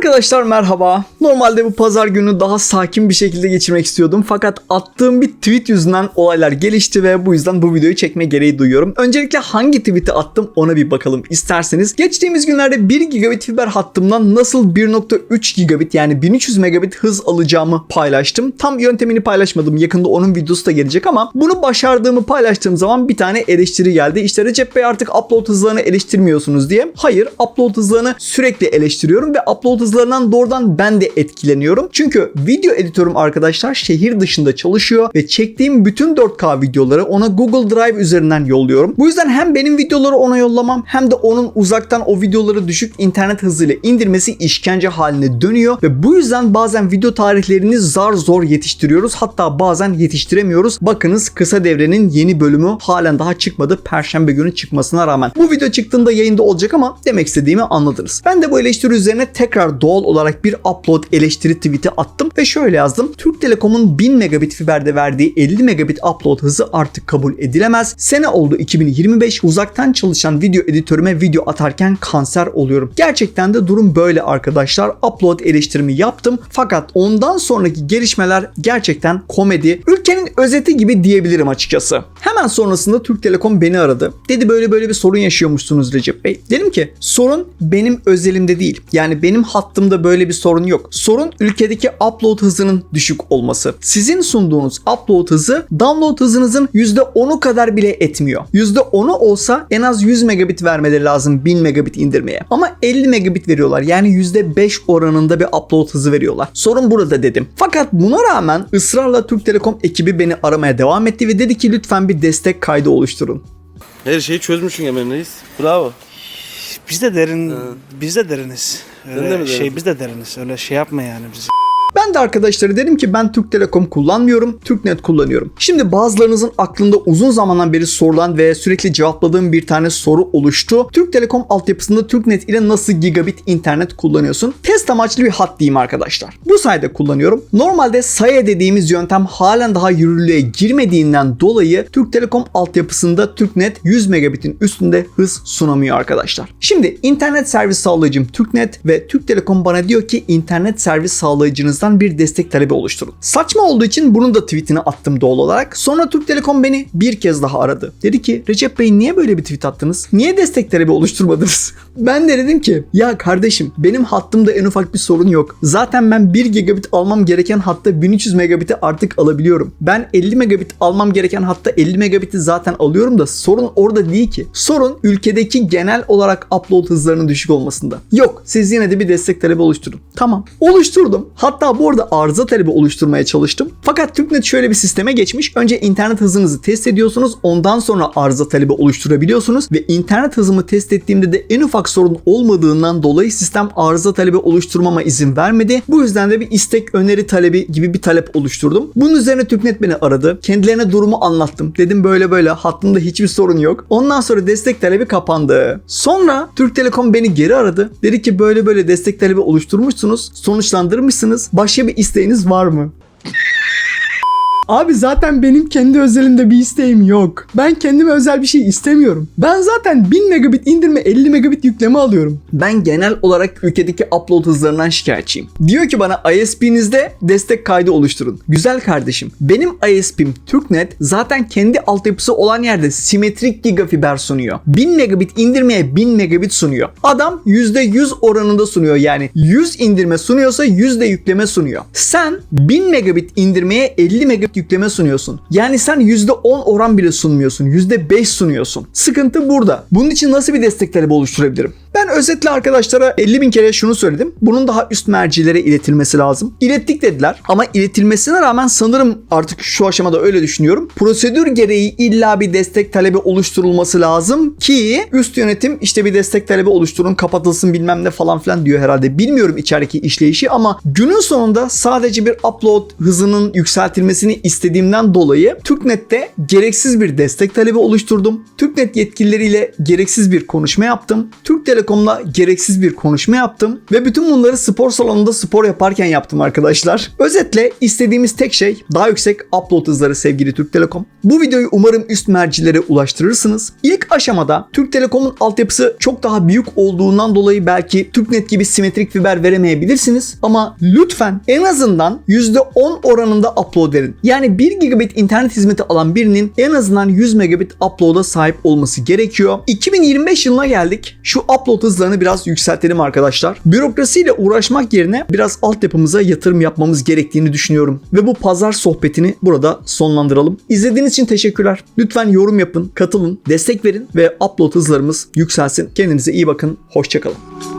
Arkadaşlar merhaba. Normalde bu pazar günü daha sakin bir şekilde geçirmek istiyordum. Fakat attığım bir tweet yüzünden olaylar gelişti ve bu yüzden bu videoyu çekme gereği duyuyorum. Öncelikle hangi tweet'i attım ona bir bakalım isterseniz. Geçtiğimiz günlerde 1 gigabit fiber hattımdan nasıl 1.3 gigabit yani 1300 megabit hız alacağımı paylaştım. Tam yöntemini paylaşmadım. Yakında onun videosu da gelecek ama bunu başardığımı paylaştığım zaman bir tane eleştiri geldi. İşte Recep Bey artık upload hızlarını eleştirmiyorsunuz diye. Hayır upload hızlarını sürekli eleştiriyorum ve upload hızlarından doğrudan ben de etkileniyorum. Çünkü video editörüm arkadaşlar şehir dışında çalışıyor ve çektiğim bütün 4K videoları ona Google Drive üzerinden yolluyorum. Bu yüzden hem benim videoları ona yollamam hem de onun uzaktan o videoları düşük internet hızıyla indirmesi işkence haline dönüyor ve bu yüzden bazen video tarihlerini zar zor yetiştiriyoruz. Hatta bazen yetiştiremiyoruz. Bakınız kısa devrenin yeni bölümü halen daha çıkmadı. Perşembe günü çıkmasına rağmen. Bu video çıktığında yayında olacak ama demek istediğimi anladınız. Ben de bu eleştiri üzerine tekrar doğal olarak bir upload eleştiri tweet'i attım ve şöyle yazdım. Türk Telekom'un 1000 megabit fiberde verdiği 50 megabit upload hızı artık kabul edilemez. Sene oldu 2025 uzaktan çalışan video editörüme video atarken kanser oluyorum. Gerçekten de durum böyle arkadaşlar. Upload eleştirimi yaptım fakat ondan sonraki gelişmeler gerçekten komedi. Ülkenin özeti gibi diyebilirim açıkçası. Hemen sonrasında Türk Telekom beni aradı. Dedi böyle böyle bir sorun yaşıyormuşsunuz Recep Bey. Dedim ki sorun benim özelimde değil. Yani benim hattımda böyle bir sorun yok. Sorun ülkedeki upload hızının düşük olması. Sizin sunduğunuz upload hızı download hızınızın %10'u kadar bile etmiyor. %10'u olsa en az 100 megabit vermeleri lazım 1000 megabit indirmeye. Ama 50 megabit veriyorlar. Yani %5 oranında bir upload hızı veriyorlar. Sorun burada dedim. Fakat buna rağmen ısrarla Türk Telekom ekibi beni aramaya devam etti ve dedi ki lütfen bir destek kaydı oluşturun. Her şeyi çözmüşsün Reis. Bravo. Biz de derin, biz de deriniz. Öyle de mi şey biz de deriniz. Öyle şey yapma yani bizi. Ben de arkadaşlara dedim ki ben Türk Telekom kullanmıyorum, Türknet kullanıyorum. Şimdi bazılarınızın aklında uzun zamandan beri sorulan ve sürekli cevapladığım bir tane soru oluştu. Türk Telekom altyapısında Türknet ile nasıl gigabit internet kullanıyorsun? Test amaçlı bir hat diyeyim arkadaşlar. Bu sayede kullanıyorum. Normalde SAYA dediğimiz yöntem halen daha yürürlüğe girmediğinden dolayı Türk Telekom altyapısında Türknet 100 megabitin üstünde hız sunamıyor arkadaşlar. Şimdi internet servis sağlayıcım Türknet ve Türk Telekom bana diyor ki internet servis sağlayıcınızdan bir destek talebi oluşturun. Saçma olduğu için bunun da tweetini attım doğal olarak. Sonra Türk Telekom beni bir kez daha aradı. Dedi ki Recep Bey niye böyle bir tweet attınız? Niye destek talebi oluşturmadınız? ben de dedim ki ya kardeşim benim hattımda en ufak bir sorun yok. Zaten ben 1 gigabit almam gereken hatta 1300 megabit'i artık alabiliyorum. Ben 50 megabit almam gereken hatta 50 megabit'i zaten alıyorum da sorun orada değil ki. Sorun ülkedeki genel olarak upload hızlarının düşük olmasında. Yok siz yine de bir destek talebi oluşturun. Tamam oluşturdum. Hatta bu arada arıza talebi oluşturmaya çalıştım. Fakat TürkNet şöyle bir sisteme geçmiş. Önce internet hızınızı test ediyorsunuz. Ondan sonra arıza talebi oluşturabiliyorsunuz. Ve internet hızımı test ettiğimde de en ufak sorun olmadığından dolayı sistem arıza talebi oluşturmama izin vermedi. Bu yüzden de bir istek öneri talebi gibi bir talep oluşturdum. Bunun üzerine TürkNet beni aradı. Kendilerine durumu anlattım. Dedim böyle böyle hattımda hiçbir sorun yok. Ondan sonra destek talebi kapandı. Sonra Türk Telekom beni geri aradı. Dedi ki böyle böyle destek talebi oluşturmuşsunuz. Sonuçlandırmışsınız. Başka bir isteğiniz var mı? Abi zaten benim kendi özelimde bir isteğim yok. Ben kendime özel bir şey istemiyorum. Ben zaten 1000 megabit indirme 50 megabit yükleme alıyorum. Ben genel olarak ülkedeki upload hızlarından şikayetçiyim. Diyor ki bana ISP'nizde destek kaydı oluşturun. Güzel kardeşim. Benim ISP'm Türknet zaten kendi altyapısı olan yerde simetrik gigafiber sunuyor. 1000 megabit indirmeye 1000 megabit sunuyor. Adam %100 oranında sunuyor yani 100 indirme sunuyorsa %100 yükleme sunuyor. Sen 1000 megabit indirmeye 50 megabit yükleme sunuyorsun. Yani sen %10 oran bile sunmuyorsun. %5 sunuyorsun. Sıkıntı burada. Bunun için nasıl bir destek talebi oluşturabilirim? Ben özetle arkadaşlara 50 bin kere şunu söyledim. Bunun daha üst mercilere iletilmesi lazım. İlettik dediler ama iletilmesine rağmen sanırım artık şu aşamada öyle düşünüyorum. Prosedür gereği illa bir destek talebi oluşturulması lazım ki üst yönetim işte bir destek talebi oluşturun kapatılsın bilmem ne falan filan diyor herhalde. Bilmiyorum içerideki işleyişi ama günün sonunda sadece bir upload hızının yükseltilmesini istediğimden dolayı TürkNet'te gereksiz bir destek talebi oluşturdum. TürkNet yetkilileriyle gereksiz bir konuşma yaptım. Türk Telekom Telekom'la gereksiz bir konuşma yaptım ve bütün bunları spor salonunda spor yaparken yaptım arkadaşlar. Özetle istediğimiz tek şey daha yüksek upload hızları sevgili Türk Telekom. Bu videoyu umarım üst mercilere ulaştırırsınız. İlk aşamada Türk Telekom'un altyapısı çok daha büyük olduğundan dolayı belki TürkNet gibi simetrik fiber veremeyebilirsiniz ama lütfen en azından %10 oranında upload verin. Yani 1 gigabit internet hizmeti alan birinin en azından 100 megabit upload'a sahip olması gerekiyor. 2025 yılına geldik. Şu upload hızlarını biraz yükseltelim arkadaşlar. Bürokrasiyle uğraşmak yerine biraz altyapımıza yatırım yapmamız gerektiğini düşünüyorum. Ve bu pazar sohbetini burada sonlandıralım. İzlediğiniz için teşekkürler. Lütfen yorum yapın, katılın, destek verin ve upload hızlarımız yükselsin. Kendinize iyi bakın. Hoşçakalın.